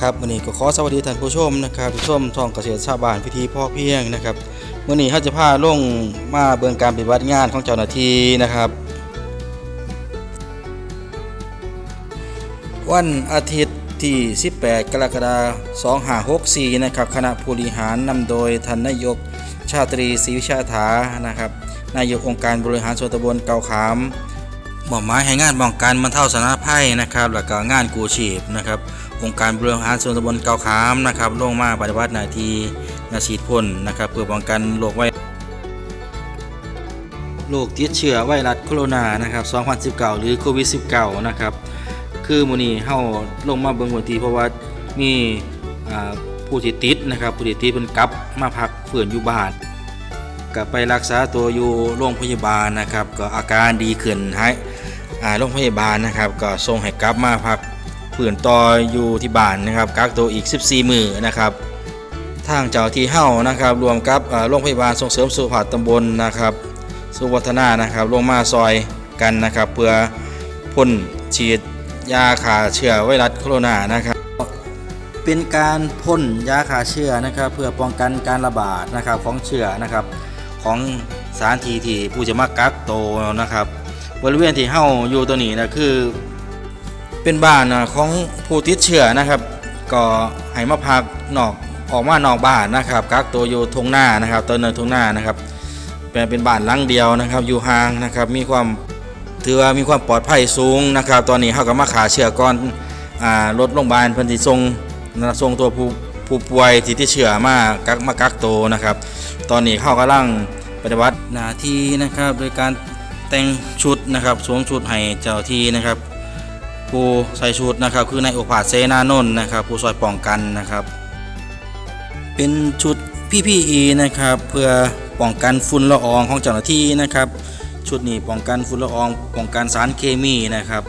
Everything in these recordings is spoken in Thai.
ครับวันนี้ก็ขอสวัสดีท่านผู้ชมนะครับผู้ชมท่องเกษตรชาวบ้านพิธีพ่อเพียงนะครับวันนี้เขาจะพาลงมาเบิ่งการปฏิบัติงานของเจ้าหน้าที่นะครับ วันอาทิตย์ที่ 18 กรกฎาคม2564 นะครับ คณะผู้บริหารนำโดยท่านนายกชาตรีศรีวิชาถานะครับ นายกองค์การบริหารส่วนตำบลเกาขาม มอบหมายให้งานป้องกันบรรเทาสาธารณภัยนะครับแล้วก็งานกู้ชีพนะครับองค์การบริหารส่วนตำบลเกาขามนะครับลงมาปฏิบัติหน้าที่นาฉีดพ่นนะครับเพื่อป้องกันโรคไวโรคติดเชื้อไวรัสโคโรนานะครับ2019 หรือโควิด 19 นะครับ คือมื้อนี้เฮาลงมาเบิ่งวันทีเพราะว่ามีอ่ผู้ที่ติดนะครับผู้ที่ติดเพิ่นกลับมาพักฟื้นอยู่บ้านก็ไปรักษาตัวอยู่โรงพยาบาลนะครับ ก็อาการดีขึ้นให้ โรงพยาบาลนะครับก็ส่งให้กลับมาพักฟื้นต่ออยู่ที่บ้านนะครับกักตัวอีก 14 มือนะครับทางเจ้าที่เฮานะครับ รวมกับโรงพยาบาลส่งเสริมสุขภาพตำบลนะครับ สุวัฒนานะครับลงมาซอยกันนะครับ เพื่อพ่นฉีดยาฆ่าเชื้อไวรัสโคโรนานะครับ เป็นการพ่นยาฆ่าเชื้อนะครับ เพื่อป้องกันการระบาดนะครับของเชื้อนะครับ ของสารทีที่ผู้จะมากักโตนะครับ บริเวณที่เฮาอยู่ตัวนี้นะคือเป็นบ้านของผู้ติดเชื้อนะครับ ก็ให้มาพักนอกออกมานอกบ้านนะครับกักตัวอยู่ทงหน้านะครับตัวเนินทงหน้านะครับเป็นเป็นบ้านหลังเดียวนะครับ อยู่ห่างนะครับ มีความถือว่ามีความปลอดภัยสูงนะครับ ตอนนี้เขาก็มาขาเชื้อก่อนอ่ารถโรงพยาบาลเพิ่นสิส่งส่งตัวผู้ผู้ป่วยที่ติดเชื้อมากักมากักตัวนะครับ ตอนนี้เขากำลังปฏิบัติหน้าที่นะครับโดยการ แต่งชุดนะครับสวมชุดให้เจ้าที่นะครับ ผู้ใส่ชุดนะครับ คือนายโอภาสเสนานนท์นะครับ ผู้ซอยป้องกันนะครับ เป็นชุด PPE นะครับ เพื่อป้องกันฝุ่นละอองของเจ้าหน้าที่นะครับ ชุดนี้ป้องกันฝุ่นละอองป้องกันสารเคมีนะครับ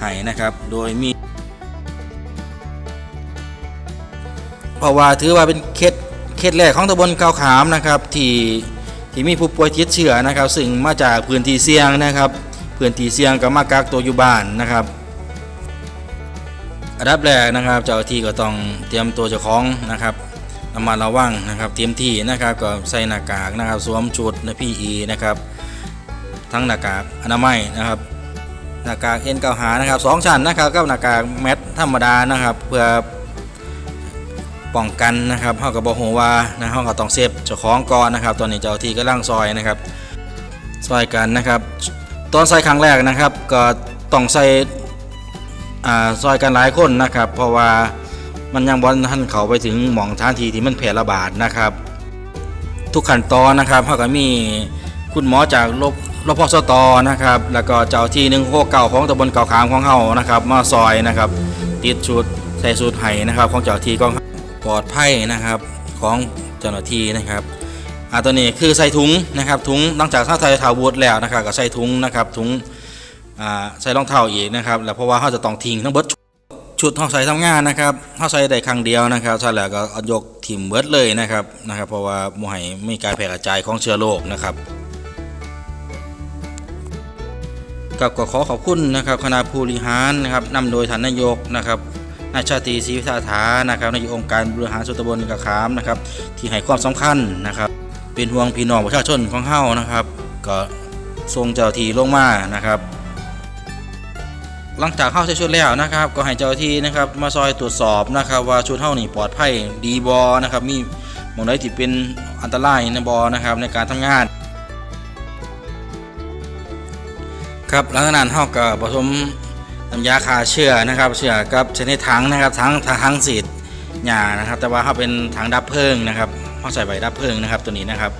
ให้นะครับโดยมีเพราะว่าถือว่าเป็นเคสเคสแรกของตำบลเกาขามนะครับที่ ที่มีผู้ป่วยติดเชื้อนะครับซึ่งมาจากพื้นที่เสี่ยงนะครับพื้นที่เสี่ยงก็มากักตัวอยู่บ้านนะครับอันดับแรกนะครับ เจ้าที่ก็ต้องเตรียมตัวเจ้าของนะครับระมัดระวังนะครับ เตรียมที่นะครับก็ใส่หน้ากากนะครับ สวมชุดในพีอีนะครับทั้งหน้ากากอนามัยนะครับหน้ากากเอ็นะครับสองชั้นนะครับกับหน้ากากแมทธรรมดานะครับ เพื่อ ป้องกันนะครับเฮาก็บ่ฮู้ว่านะเฮาก็ต้องเซฟเจ้าของก่อนนะครับ ตอนนี้เจ้าที่กำลังซอยนะครับซอยกันนะครับ ตอนใส่ครั้งแรกนะครับ ก็ต้องใส่อ่าซอยกันหลายคนนะครับ เพราะว่ามันยังบอลท่านเขาไปถึงหม่องทางทีที่มันแพร่ระบาดนะครับ ทุกขั้นตอนนะครับเขาก็มีคุณหมอจากรบรพสตนะครับ แล้วก็เจ้าที่หนึ่งโคเก่าของตำบลเก่าขามของเขานะครับ มาซอยนะครับ ติดชุดใส่สูตรไห้นะครับ ของเจ้าที่ก็ ปลอดภัยนะครับของเจ้าหน้าที่นะครับอ่าตัวนี้คือใส่ถุงนะครับถุงหลังจากถ้าใส่ถาวรแล้วนะครับก็ใส่ถุงนะครับถุงอ่าใส่รองเท้าอีกนะครับแล้วเพราะว่าเขาจะต้องทิ้งทั้งเบิดชุดเขาใส่ทำงานนะครับเขาใส่ได้ครั้งเดียวนะครับใช่แล้วก็ยกถิ่มเบิดเลยนะครับนะครับเพราะว่าหม่ให้มีการแพร่กระจายของเชื้อโรคนะครับกับก็ขอขอบคุณนะครับคณะผู้บริหารนะครับนำโดยท่านนายกนะครับ นายชาตรีศรีวิทาถานะครับนายกองค์การบริหารส่วนตำบลกระขามนะครับที่ให้ความสำคัญนะครับ เป็นห่วงพี่น้องประชาชนของเฮานะครับ ก็ส่งเจ้าที่ลงมานะครับ หลังจากเข้าใช้ชุดแล้วนะครับ ก็ให้เจ้าที่นะครับมาซอยตรวจสอบนะครับ ว่าชุดเท่านี่ปลอดภัยดีบอนะครับมีมองใดที่เป็นอันตรายในบอนะครับในการทำงานครับหลังจากนั้นเท่ากับผสม น้ำยาฆ่าเชื้อนะครับ เชื้อกับใช้ในถังนะครับถังถังสีดหญ้านะครับ แต่ว่าเขาเป็นถังดับเพลิงนะครับเขาใส่ใบดับเพลิงนะครับตัวนี้นะครับ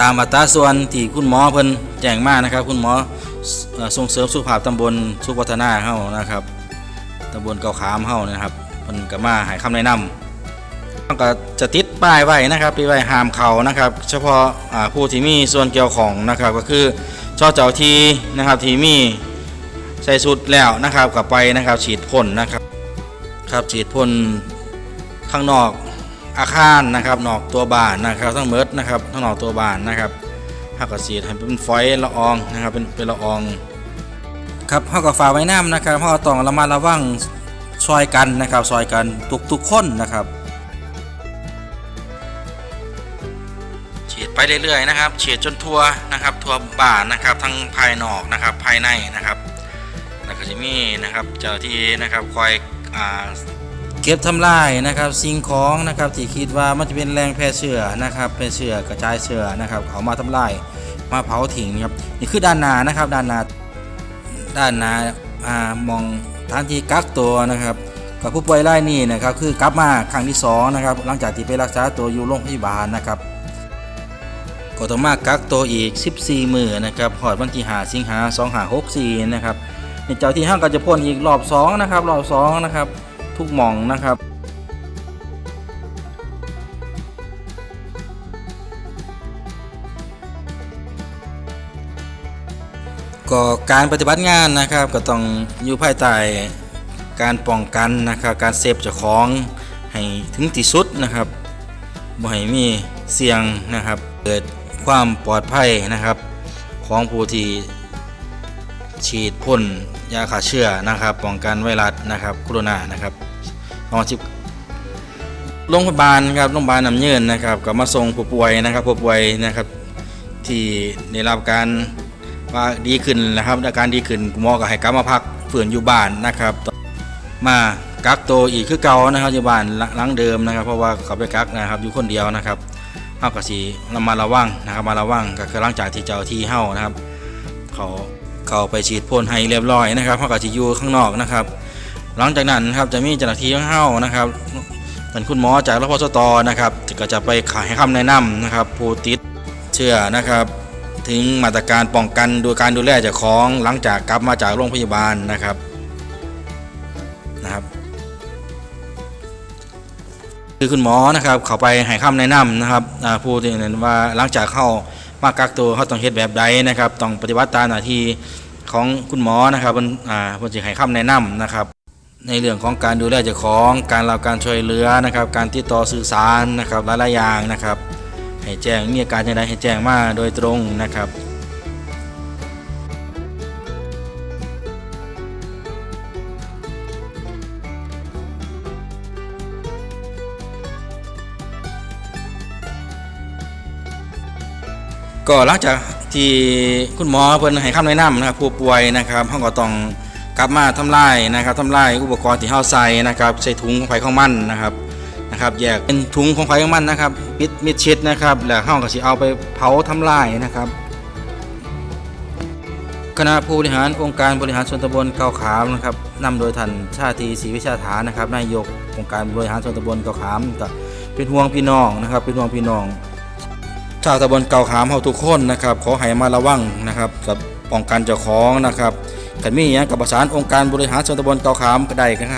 ตามอัตราส่วนที่คุณหมอเพิ่นแจ้งมานะครับ คุณหมอส่งเสริมสุขภาพตำบลสุขพัฒนาเฮานะครับตำบลเกาขามเฮานะครับเพิ่นก็มาให้คำแนะนำก็จะติดป้ายไว้นะครับที่ไว้ห้ามเขานะครับ เฉพาะผู้ที่มีส่วนเกี่ยวของนะครับก็คือเจ้าเจ้าที่นะครับที่มี ใส่สุดแล้วนะครับกลับไปนะครับ ฉีดพ่นนะครับครับฉีดพ่นข้างนอกอาคารนะครับนอกตัวบ้านนะครับทั้งเมิดนะครับทั้งนอกตัวบ้านนะครับหักกระสีให้เป็นฝอยละอองนะครับเป็นเป็นละอองครับเฮาก็ฝาไว้น้ำนะครับเฮาต้องระมัดระวังซอยกันนะครับซอยกันทุกทุกคนนะครับ ฉีดไปเรื่อยๆนะครับฉีดจนทั่วนะครับทั่วบ้านนะครับทั้งภายนอกนะครับภายในนะครับ แล้วก็จะมีนะครับเจ้าที่นะครับคอยอ่าเก็บทำลายนะครับสิ่งของนะครับที่คิดว่ามันจะเป็นแรงแพร่เชื้อนะครับแพร่เชื้อกระจายเชื้อนะครับเขามาทำลายมาเผาทิ้งนะครับนี่คือด้านหน้านะครับด้านหน้าด้านหน้าอ่ามองทางที่กักตัวนะครับกับผู้ป่วยรายนี้นะครับคือกลับมาครั้งที่สองนะครับหลังจากที่ไปรักษาตัวอยู่โรงพยาบาลนะครับก็ต้องมากักตัวอีก 14 มือนะครับหอดวันที่5สิงหา2564นะครับ เจ้าที่ห้างก็จะพ่นอีกรอบ2นะครับรอบ2นะครับทุกหม่องนะครับก็การปฏิบัติงานนะครับก็ต้องอยู่ภายใต้การป้องกันนะครับการเซฟเจ้าของให้ถึงที่สุดนะครับบ่ให้มีเสี่ยงนะครับ เกิดความปลอดภัยนะครับ ของผู้ที่ฉีดพ่น ยาฆ่าเชื้อนะครับป้องกันไวรัสนะครับโคโรนานะครับนอนชิบโรงพยาบาลครับโรงพยาบาลน้ำเยินนะครับก็มาส่งผู้ป่วยนะครับผู้ป่วยนะครับที่ได้รับการว่าดีขึ้นนะครับอาการดีขึ้นหมอก็ให้กลับมาพักฝืนอยู่บ้านนะครับ มากักตัวอีกคือเก่านะครับอยู่บ้านหลังเดิมนะครับ เพราะว่าเขาไปกักนะครับอยู่คนเดียวนะครับเฮาก็สิระมัดระวังนะครับมาระวังก็คือหลังจากที่เจ้าที่เฮานะครับ เขา เขาไปฉีดพ่นให้เรียบร้อยนะครับเฮาก็สิอยู่ข้างนอกนะครับ หลังจากนั้นครับจะมีเจ้าหน้าที่ของเฮานะครับเป็นคุณหมอจากรพสตนะครับก็จะไปขายให้คำแนะนำนะครับผู้ติดเชื้อนะครับ ถึงมาตรการป้องกันโดยการดูแลเจ้าของหลังจากกลับมาจากโรงพยาบาลนะครับนะครับ คือคุณหมอนะครับเขาไปให้คำแนะนำนะครับผู้ที่นั้นว่าหลังจากเข้า มากักตัวเขาต้องเฮ็ดแบบใดนะครับต้องปฏิบัติตามหน้าที่ของคุณหมอนะครับเพิ่นอ่าบนจะให้คำแนะนำนะครับ ในเรื่องของการดูแลเจ้าของการรับการช่วยเหลือนะครับ การติดต่อสื่อสารนะครับหลายๆอย่างนะครับให้แจ้งมีอาการอย่างไรให้แจ้งมาโดยตรงนะครับ ก็หลังจากที่คุณหมอเพิ่นให้คำแนะนำนะครับผู้ป่วยนะครับเขาก็ต้องกลับมาทำลายนะครับทำลายอุปกรณ์ที่เฮาใส่นะครับใส่ถุงของไผของมันนะครับนะครับแยกเป็นถุงของไผของมันนะครับปิดมิดชิดนะครับแล้วเฮาก็สิเอาไปเผาทำลายนะครับ คณะผู้บริหารองค์การบริหารส่วนตำบลเกาขามนะครับนำโดยท่านชาติศรีวิชาฐานนะครับนายกองค์การบริหารส่วนตำบลเกาขามก็เป็นห่วงพี่น้องนะครับ เป็นห่วงพี่น้อง ชาวตำบลเก่าขามเฮาทุกคนนะครับ ขอให้มาระวังนะครับกับป้องกันเจ้าของนะครับขันมีอย่างกับประสานองค์การบริหารส่วนตำบลเก่าขามก็ได้